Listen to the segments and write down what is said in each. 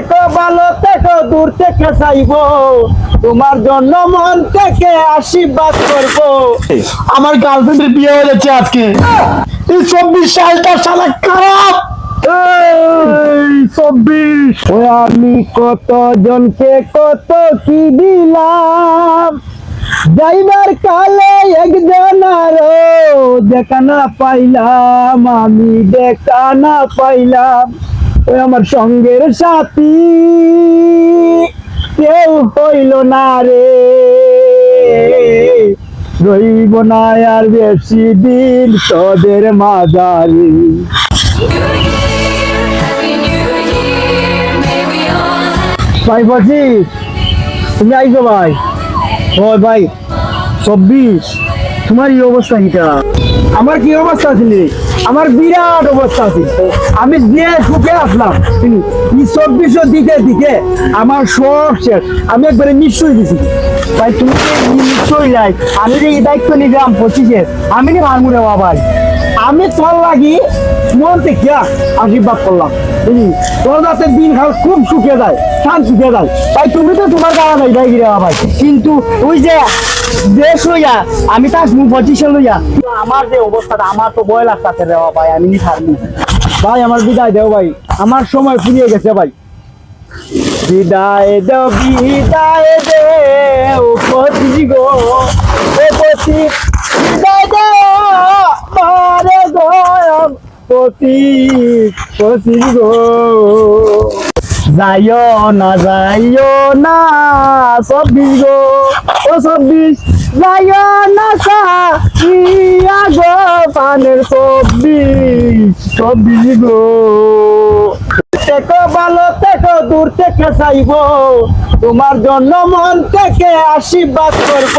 থেকো ভালো থেকো দূর থেকে চাইব। তোমার জন্য মন থেকে আশীর্বাদ করব। আমার গার্লফ্রেন্ডের বিয়ে হয়ে যাচ্ছে আজকে। এই চব্বিশ সালটা সালা খারাপ। চব্বিশ। আমি কত জনকে কত কি দিলাম? যাইবার কালে একজন আরও দেখা না পাইলাম আমি দেখা না পাইলাম। ওই আমার সঙ্গের সাথী। কেউ হইল না রে। রইব না আর বেশি দিন তোদের all ভাই, বলছি, তুমি আইছো ভাই? ওই ভাই, চব্বিশ। তোমার এই অবস্থা কিটা? আমার কি অবস্থা আছিল রে? আমার বিরাট অবস্থা আছে। আমি যে সুখে আসলাম এই চব্বিশের দিকে দিকে আমার সব শেষ। আমি একবারে নিশ্চয় দিছি ভাই, তুমি যে এই নিশ্চয় যাই আমি যে এই দায়িত্ব নিলাম পঁচিশের আমি নি ভাঙবো রে ভাই আমি তোর লাগি মন থেকে আশীর্বাদ করলাম। বুঝলি? তোর যাতে দিন খাল খুব সুখে যায়, শান্তিতে যায়। তাই তুমি তো তোমার গাওয়া নাই, ভাই, রে ভাই কিন্তু ওই যে দেশ লইয়া আমি লইয়া। আমার যে অবস্থাটা, আমার তো ভয় লাগতাছে রে ভাই আমি নি ভাই, আমার বিদায় দেও ভাই, আমার সময় ফুরিয়ে গেছে ভাই। বিদায় দেও বিদায় দেও গো ও পঁচিশ গো। যাইও না যাইও না, চব্বিশ গো। ও চব্বিশ, যাইও না সাইয়া গো পানের চব্বিশ চব্বিশ গো। থেকো ভালো থেকো দূর থেকে চাইব, তোমার জন্য মন থেকে আশীর্বাদ করব।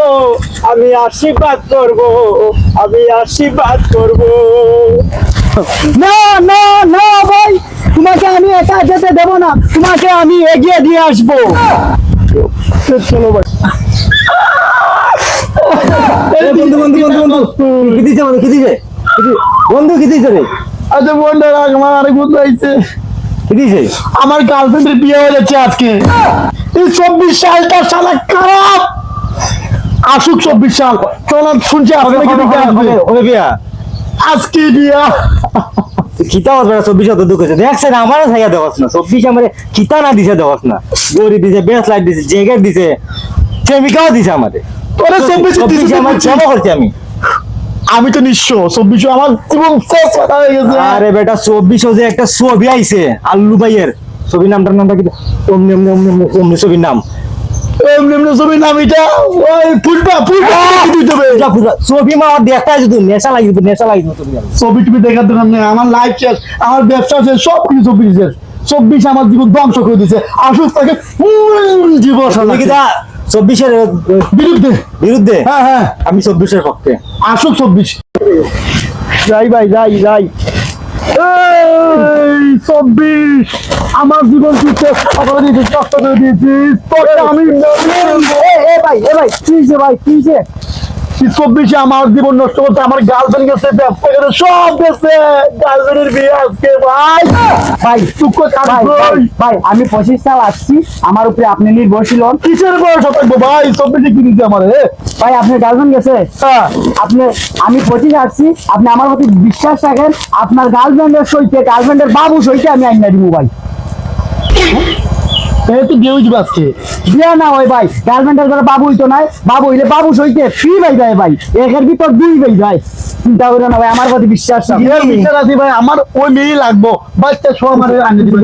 আমি আশীর্বাদ করব, আমি আশীর্বাদ করব। না না না ভাই তোমাকে আমি একা যেতে দেবো না তোমাকে আমি এগিয়ে দিয়ে আসব। চলো ভাই। বন্ধু বন্ধু বন্ধু বন্ধু কি দিছে বন্ধু কি দিছে? বন্ধু কি দিছে রে? আচ্ছা বন্ধু আমার কি দিছে? গার্লফ্রেন্ডের বিয়ে হয়ে যাচ্ছে আজকে। এই চব্বিশ সালটা সালা খারাপ। আসুক চব্বিশ সাল। চলো শুনছি আসবে। ওকে বিয়া। আজকে খিতা হস না চব্বিশ দুঃখ আছে দেখছে না আমারও দেওয়াস না। চব্বিশ আমার খিতা না দিছে দেওয়াস না। গড়ি দিছে বেস লাইট দিছে দিছে প্রেমিকাও দিছে আমাদের তোরা চব্বিশ চব্বিশ আমার জমা করছি আমি। আমি তো নিঃস্ব চব্বিশ আমার জীবন শেষ হয়ে গেছে। আরে বেটা চব্বিশ যে একটা ছবি আইছে আল্লু ভাইয়ের। ছবির নামটার নামটা কি? অমনি অমনি অমনি অমনি ছবির নাম। ছবি নাম এটা? ওই দিতে হবে। পূজা পূজা ছবি মা আমার দেখা যদি নেশা লাগিয়ে নেশা লাগিয়ে দিবে ছবি। টবি দেখার দোকান নেই আমার লাইফ শেষ আমার ব্যবসা শেষ সব কিছু চব্বিশ শেষ। চব্বিশ আমার জীবন ধ্বংস করে দিছে আসুক তাকে জীবন তুমি চব্বিশের বিরুদ্ধে। বিরুদ্ধে? হ্যাঁ হ্যাঁ। আমি চব্বিশের পক্ষে। আসুক চব্বিশ। যাই ভাই যাই যাই। চব্বিশ আমার জীবন দিয়েছিস আমি ভাই এ ভাই কি ভাই কি চব্বিশে আমার জীবন নষ্ট করতে আমার গার্লফ্রেন্ড গেছে ব্যবসা করে সব গেছে। গার্লফ্রেন্ডের বিয়ে আজকে ভাই। ভাই দুঃখ ভাই ভাই, আমি পঁচিশ সাল আসছি আমার উপরে আপনি নির্ভরশীল হন। কিসের বয়স থাকব ভাই? চব্বিশে কি দিচ্ছে আমার? ভাই আপনার গার্লফ্রেন্ড গেছে? হ্যাঁ। আপনি আমি পঁচিশ আসছি আপনি আমার প্রতি বিশ্বাস রাখেন আপনার গার্লফ্রেন্ডের সইতে গার্লফ্রেন্ডের বাবু সইতে আমি আইনা দিব ভাই। এই তো বিয়ে আজকে বিয়া না হয় ভাই গার্লফ্রেন্ডের ঘরে বাবু হইতো নাই। বাবু হইলে বাবু সইতে ফ্রি ভাই যায় ভাই। একের ভিতর দুই ভাই যায়। চিন্তা করো না ভাই আমার প্রতি বিশ্বাস। আছে ভাই আমার ওই মেয়েই লাগবো। বাচ্চা সব আমার আনে দিবে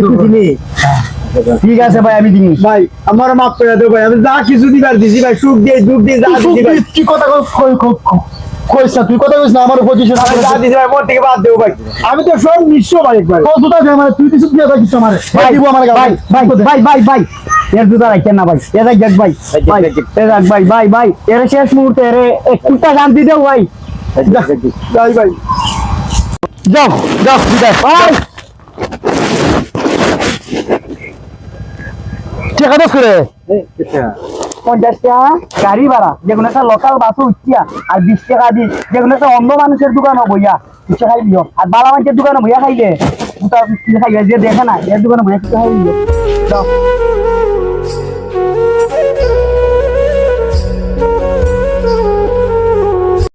ঠিক আছে ভাই আমি দিন ভাই আমার মাফ করে দেবো ভাই আমি যা কিছু দিবার দিছি ভাই সুখ দিয়ে দুঃখ দিয়ে যা দিছি ভাই। কি কথা কই- কই- কই- না তুই কথা না আমার পজিশন আমি যা দিছি। ভাই মন থেকে বাদ দেবো ভাই। আমি তো সব নিঃস্ব ভাই একবার। কত টাকা? দে আমার তুই কিছু দিয়ে ভাই কিছু আমার। ভাই দিব আমার ভাই ভাই ভাই ভাই ভাই। এর জুতা রাখেন না ভাই এ রাখ ভাই। ভাই রাখ ভাই ভাই ভাই এর শেষ মুহূর্তে এর একটুটা শান্তি দেও ভাই। যাই ভাই। যাও যাও বিদায় ভাই। দে করে? পঞ্চাশ টাকা গাড়ি ভাড়া যেগুলো একটা লোকাল বাসও উঠিয়া, আর বিশ টাকা দি যে কোনো একটা অন্য মানুষের দোকানও বইয়া কিছু খাই দিও। আর বালা মানুষের দোকানও বইয়া খাইলে খাইয়া দিয়ে দেখে না এর দোকানে বইয়া কিছু খাই দিও